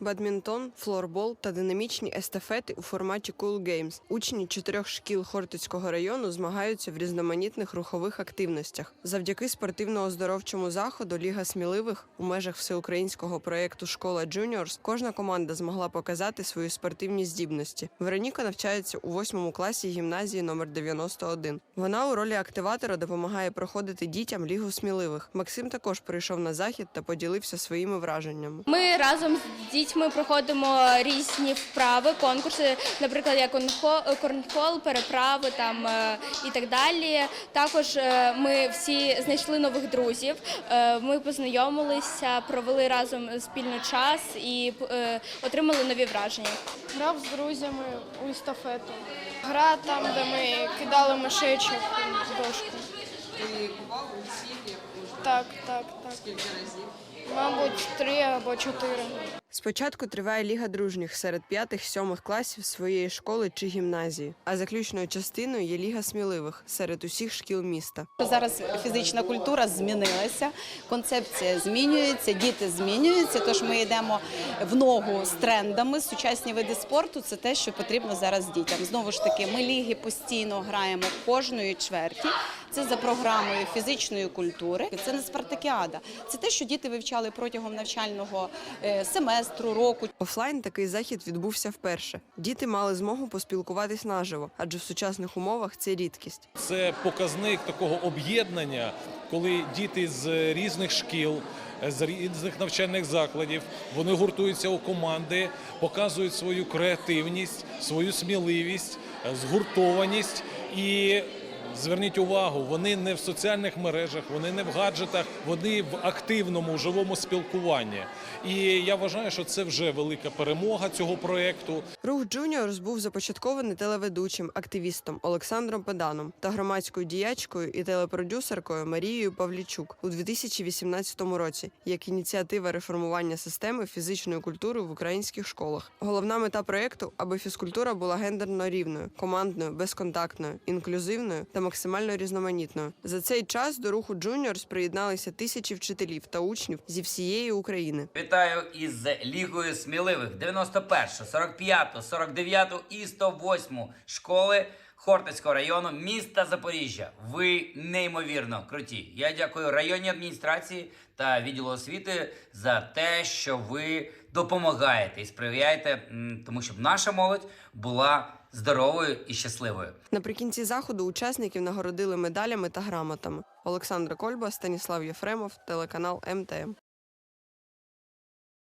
бадмінтон, флорбол та динамічні естафети у форматі Cool Games. Учні чотирьох шкіл Хортицького району змагаються в різноманітних рухових активностях. Завдяки спортивно-оздоровчому заходу Ліга сміливих у межах всеукраїнського проєкту Школа Джуніорс кожна команда змогла показати свої спортивні здібності. Вероніка навчається у восьмому класі гімназії номер 91. Вона у ролі активатора допомагає проходити дітям лігу сміливих. Максим також прийшов на захід та поділився своїми враженнями. Ми разом з дітьми проходимо різні вправи, конкурси, наприклад, як корнхол, переправи там е, і так далі. Також е, ми всі знайшли нових друзів. е, Ми познайомилися, провели разом спільно час і отримали нові враження. Грав з друзями у естафету. Гра там, де ми кидали мишечок в дошку. Ти бував у всіх як Так, так, так. скільки разів? Мабуть, три або чотири. Спочатку триває ліга дружніх серед п'ятих-сьомих класів своєї школи чи гімназії, а заключною частиною є ліга сміливих серед усіх шкіл міста. Зараз фізична культура змінилася, концепція змінюється, діти змінюються. Тож ми йдемо в ногу з трендами. Сучасні види спорту це те, що потрібно зараз дітям. Знову ж таки, ми ліги постійно граємо кожної чверті. Це за програмою фізичної культури. Це не спартакіада. Це те, що діти вивчали протягом навчального е, семестру, року. Офлайн такий захід відбувся вперше. Діти мали змогу поспілкуватись наживо, адже в сучасних умовах це рідкість. Це показник такого об'єднання, коли діти з різних шкіл. З різних навчальних закладів вони гуртуються у команди, показують свою креативність, свою сміливість, згуртованість. І зверніть увагу, вони не в соціальних мережах, вони не в гаджетах, вони в активному живому спілкуванні. І я вважаю, що це вже велика перемога цього проекту. Рух Джуніорс був започаткований телеведучим активістом Олександром Педаном та громадською діячкою і телепродюсеркою Марією Павлічук у 2018 році як ініціатива реформування системи фізичної культури в українських школах. Головна мета проєкту, аби фізкультура була гендерно рівною, командною, безконтактною, інклюзивною та максимально різноманітною. За цей час до руху Джуніорс приєдналися тисячі вчителів та учнів зі всієї України. Вітаю із Лігою сміливих 91, 45, 49 і 108 школи Хортицького району міста Запоріжжя. Ви неймовірно круті. Я дякую районній адміністрації та відділу освіти за те, що ви допомагаєте і сприяєте тому, щоб наша молодь була здоровою і щасливою. Наприкінці заходу учасників нагородили медалями та грамотами. Олександра Кольба, Станіслав Єфремов, телеканал МТМ.